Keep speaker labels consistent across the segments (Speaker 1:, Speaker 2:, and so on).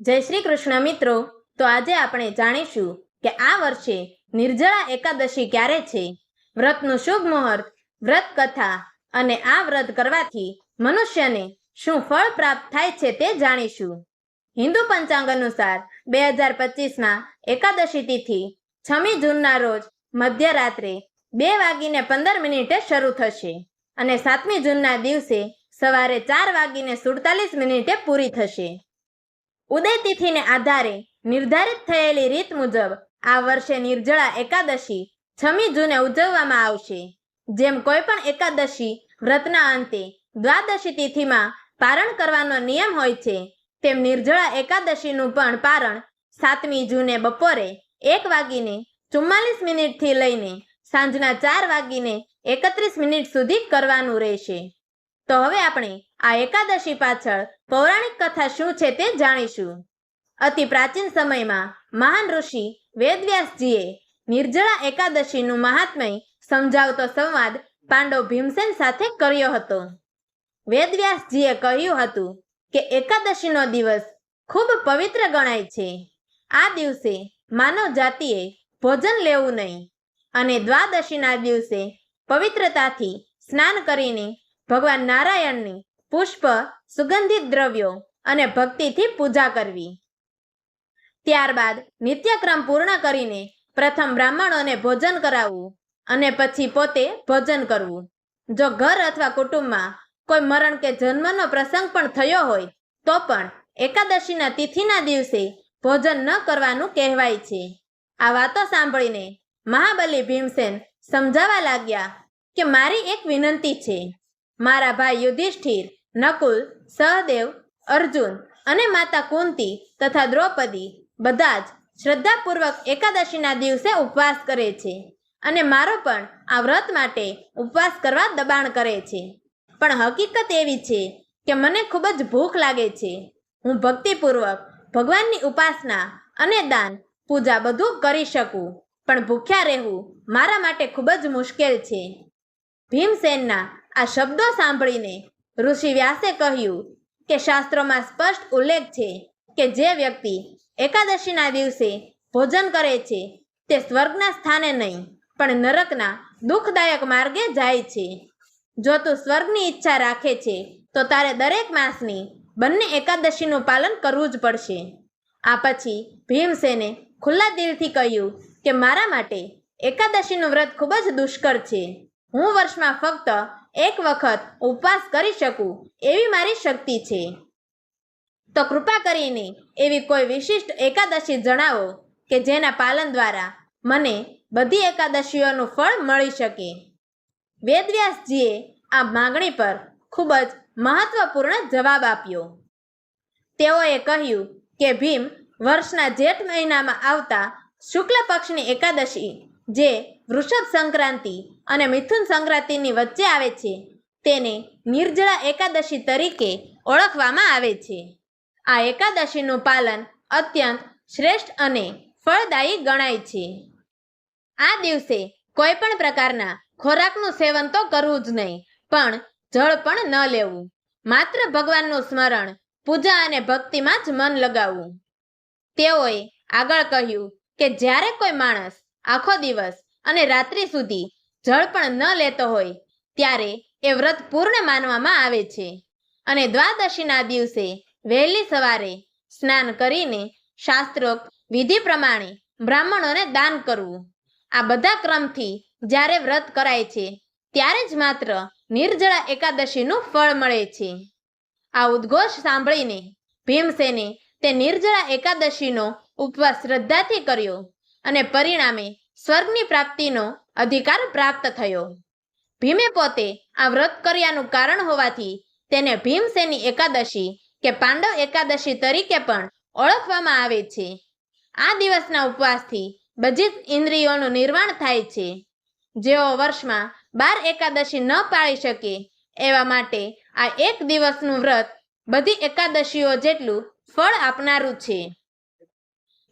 Speaker 1: જય શ્રી કૃષ્ણ મિત્રો. તો આજે આપણે જાણીશું કે આ વર્ષે નિર્જળા એકાદશી ક્યારે છે? વ્રતનું શુભ મુહૂર્ત, વ્રત કથા અને આ વ્રત કરવાથી મનુષ્યને શું ફળ પ્રાપ્ત થાય છે તે જાણીશું. હિન્દુ પંચાંગ અનુસાર બે હજાર પચીસમાં એકાદશી તિથિ છમી જૂનના રોજ મધ્યરાત્રે બે વાગીને પંદર મિનિટે શરૂ થશે અને સાતમી જૂનના દિવસે સવારે ચાર વાગીને સુડતાલીસ મિનિટે પૂરી થશે. ઉદય તિથિને આધારે નિર્ધારિત થયેલી રીત મુજબ આ વર્ષે નિર્જળા એકાદશી છમી જૂને ઉજવવામાં આવશે. જેમ કોઈ પણ એકાદશી વ્રતના અંતે દ્વાદશી તિથિમાં પારણ કરવાનો નિયમ હોય છે, તેમ નિર્જળા એકાદશીનું પણ પારણ સાતમી જૂને બપોરે એક વાગીને ચુમ્માલીસ મિનિટથી લઈને સાંજના ચાર વાગીને એકત્રીસ મિનિટ સુધી કરવાનું રહેશે. તો હવે આપણે આ એકાદશી પાછળ પૌરાણિક કથા શું છે તે જાણીશું. અતિ પ્રાચીન સમયમાં મહાન ઋષિ વેદવ્યાસજીએ નિર્જળા એકાદશીનું મહાત્મય સમજાવતો સંવાદ પાંડવ ભીમસેન સાથે કર્યો હતો. વેદવ્યાસજીએ કહ્યું હતું કે એકાદશીનો દિવસ ખૂબ પવિત્ર ગણાય છે. આ દિવસે માનવ જાતિએ ભોજન લેવું નહીં અને દ્વાદશીના દિવસે પવિત્રતાથી સ્નાન કરીને ભગવાન નારાયણની પુષ્પ સુગંધિત દ્રવ્યો અને ભક્તિથી પૂજા કરવી. ત્યારબાદ નિત્યક્રમ પૂર્ણ કરીને પ્રથમ બ્રાહ્મણોને ભોજન કરાવવું અને પછી પોતે ભોજન કરવું. જો ઘર અથવા કુટુંબમાં કોઈ મરણ કે જન્મનો પ્રસંગ પણ થયો હોય, તો પણ એકાદશીના તિથિના દિવસે ભોજન ન કરવાનું કહેવાય છે. આ વાતો સાંભળીને મહાબલી ભીમસેન સમજાવા લાગ્યા કે મારી એક વિનંતી છે. મારા ભાઈ યુધિષ્ઠિર, નકુલ, સહદેવ, અર્જુન અને માતા કુંતી તથા દ્રૌપદી બધા જ શ્રદ્ધાપૂર્વક એકાદશીના દિવસે ઉપવાસ કરે છે અને મારો પણ આ વ્રત માટે ઉપવાસ કરવા દબાણ કરે છે. પણ હકીકત એવી છે કે મને ખૂબ જ ભૂખ લાગે છે. હું ભક્તિપૂર્વક ભગવાનની ઉપાસના અને દાન, પૂજા બધું કરી શકું, પણ ભૂખ્યા રહેવું મારા માટે ખૂબ જ મુશ્કેલ છે. ભીમસેનના આ શબ્દો સાંભળીને ઋષિ વ્યાસે કહ્યું કે શાસ્ત્રોમાં સ્પષ્ટ ઉલ્લેખ છે કે જે વ્યક્તિ એકાદશીના દિવસે ભોજન કરે છે, તે સ્વર્ગના સ્થાને નહીં, પણ નરકના દુઃખદાયક માર્ગે જાય છે. જો તું સ્વર્ગની ઈચ્છા રાખે છે, તો તારે દરેક માસની બંને એકાદશીનું પાલન કરવું જ પડશે. આ પછી ભીમસેને ખુલ્લા દિલથી કહ્યું કે મારા માટે એકાદશીનું વ્રત ખૂબ જ દુષ્કર છે. હું વર્ષમાં ફક્ત એક વખત ઉપવાસ કરી શકું એવી મારી શક્તિ છે. તો કૃપા કરીને એવી કોઈ વિશિષ્ટ એકાદશી જણાવો કે જેના પાલન દ્વારા મને બધી એકાદશીઓનું ફળ મળી શકે. વેદવ્યાસજીએ આ માગણી પર ખૂબ જ મહત્વપૂર્ણ જવાબ આપ્યો. તેઓએ કહ્યું કે ભીમ વર્ષના જેઠ મહિનામાં આવતા શુક્લ પક્ષની એકાદશી, જે વૃષભ સંક્રાંતિ અને મિથુન સંક્રાંતિની વચ્ચે આવે છે, તેને નિર્જળા એકાદશી તરીકે ઓળખવામાં આવે છે. આ એકાદશીનું પાલન અત્યંત શ્રેષ્ઠ અને ફળદાયી ગણાય છે. આ દિવસે કોઈ પણ પ્રકારના ખોરાકનું સેવન તો કરવું જ નહીં, પણ જળ પણ ન લેવું. માત્ર ભગવાનનું સ્મરણ, પૂજા અને ભક્તિમાં જ મન લગાવવું. તેઓએ આગળ કહ્યું કે જ્યારે કોઈ માણસ આખો દિવસ અને રાત્રિ સુધી જળ પણ ન લેતો હોય, ત્યારે એ વ્રત પૂર્ણ માનવામાં આવે છે. અને દ્વાદશીના દિવસે વહેલી સવારે સ્નાન કરીને શાસ્ત્રોક્ત વિધિ પ્રમાણે બ્રાહ્મણોને દાન કરવું. આ બધા ક્રમથી જ્યારે વ્રત કરાય છે, ત્યારે જ માત્ર નિર્જળા એકાદશીનું ફળ મળે છે. આ ઉદ્ઘોષ સાંભળીને ભીમસેને તે નિર્જળા એકાદશીનો ઉપવાસ શ્રદ્ધાથી કર્યો અને પરિણામે સ્વર્ગની પ્રાપ્તિનો અધિકાર પ્રાપ્ત થયો. ભીમે પોતે આ વ્રત કર્યાનું કારણ હોવાથી તેને ભીમસેની એકાદશી કે પાંડવ એકાદશી તરીકે પણ ઓળખવામાં આવે છે. આ દિવસના ઉપવાસથી બધી જ ઇન્દ્રિયોનું નિર્વાણ થાય છે. જેઓ વર્ષમાં બાર એકાદશી ન પાળી શકે એવા માટે આ એક દિવસનું વ્રત બધી એકાદશીઓ જેટલું ફળ આપનારું છે.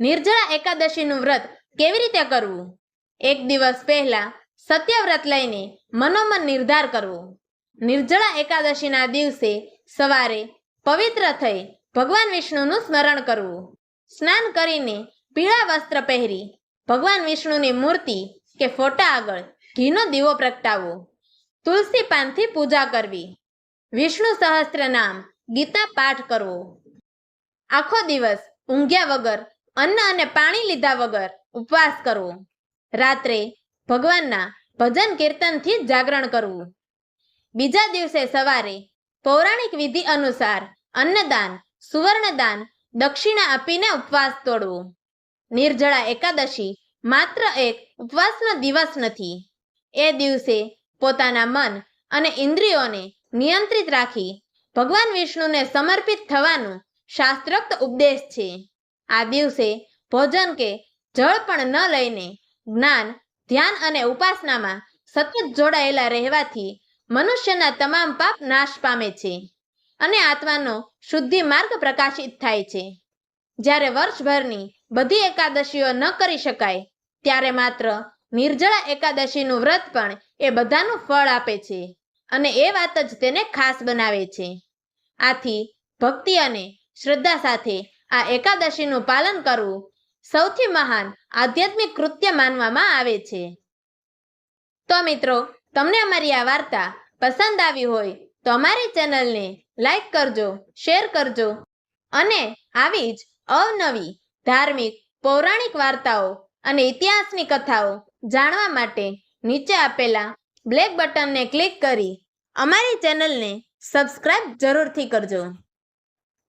Speaker 1: નિર્જળા એકાદશીનું વ્રત કેવી રીતે કરવું? એક દિવસ પહેલા સત્યવ્રત લઈને મનોમન નિર્ધાર કરવો. નિર્જળા એકાદશીના દિવસે સવારે પવિત્ર થઈ ભગવાન વિષ્ણુનું સ્મરણ કરવું. સ્નાન કરીને પીળા વસ્ત્ર પહેરી ભગવાન વિષ્ણુની મૂર્તિ કે ફોટા આગળ ઘીનો દીવો પ્રગટાવવો. તુલસી પાનથી પૂજા કરવી. વિષ્ણુ સહસ્ત્ર નામ ગીતા પાઠ કરવો. આખો દિવસ ઊંઘ્યા વગર અન્ન અને પાણી લીધા વગર ઉપવાસ કરવો. રાત્રે ભગવાનના ભજન કીર્તનથી જાગરણ કરવું. બીજા દિવસે સવારે પૌરાણિક વિધિ અનુસાર અન્નદાન, સુવર્ણદાન, દક્ષિણા આપીને ઉપવાસ તોડવો. નિર્જળા એકાદશી માત્ર એક ઉપવાસનો દિવસ નથી. એ દિવસે પોતાના મન અને ઇન્દ્રિયોને નિયંત્રિત રાખી ભગવાન વિષ્ણુને સમર્પિત થવાનું શાસ્ત્રોક્ત ઉપદેશ છે. આ દિવસે ભોજન કે જળ પણ ન લઈને જ્ઞાન, ધ્યાન અને ઉપાસનામાં સતત જોડાયેલા રહેવાથી મનુષ્યના તમામ પાપ નાશ પામે છે અને આત્માનો શુદ્ધિ માર્ગ પ્રકાશિત થાય છે. જ્યારે વર્ષભરની બધી એકાદશીઓ ન કરી શકાય, ત્યારે માત્ર નિર્જળા એકાદશીનું વ્રત પણ એ બધાનું ફળ આપે છે અને એ વાત જ તેને ખાસ બનાવે છે. આથી ભક્તિ અને શ્રદ્ધા સાથે આ એકાદશીનું પાલન કરવું સૌથી મહાન આધ્યાત્મિક કૃત્ય માનવામાં આવે છે. તો મિત્રો, તમને અમારી આ વાર્તા પસંદ આવી હોય તો અમારી ચેનલને લાઈક કરજો, શેર કરજો અને આવી જ અવનવી ધાર્મિક, પૌરાણિક વાર્તાઓ અને ઇતિહાસની કથાઓ જાણવા માટે નીચે આપેલા બ્લેક બટનને ક્લિક કરી અમારી ચેનલને સબસ્ક્રાઇબ જરૂરથી કરજો.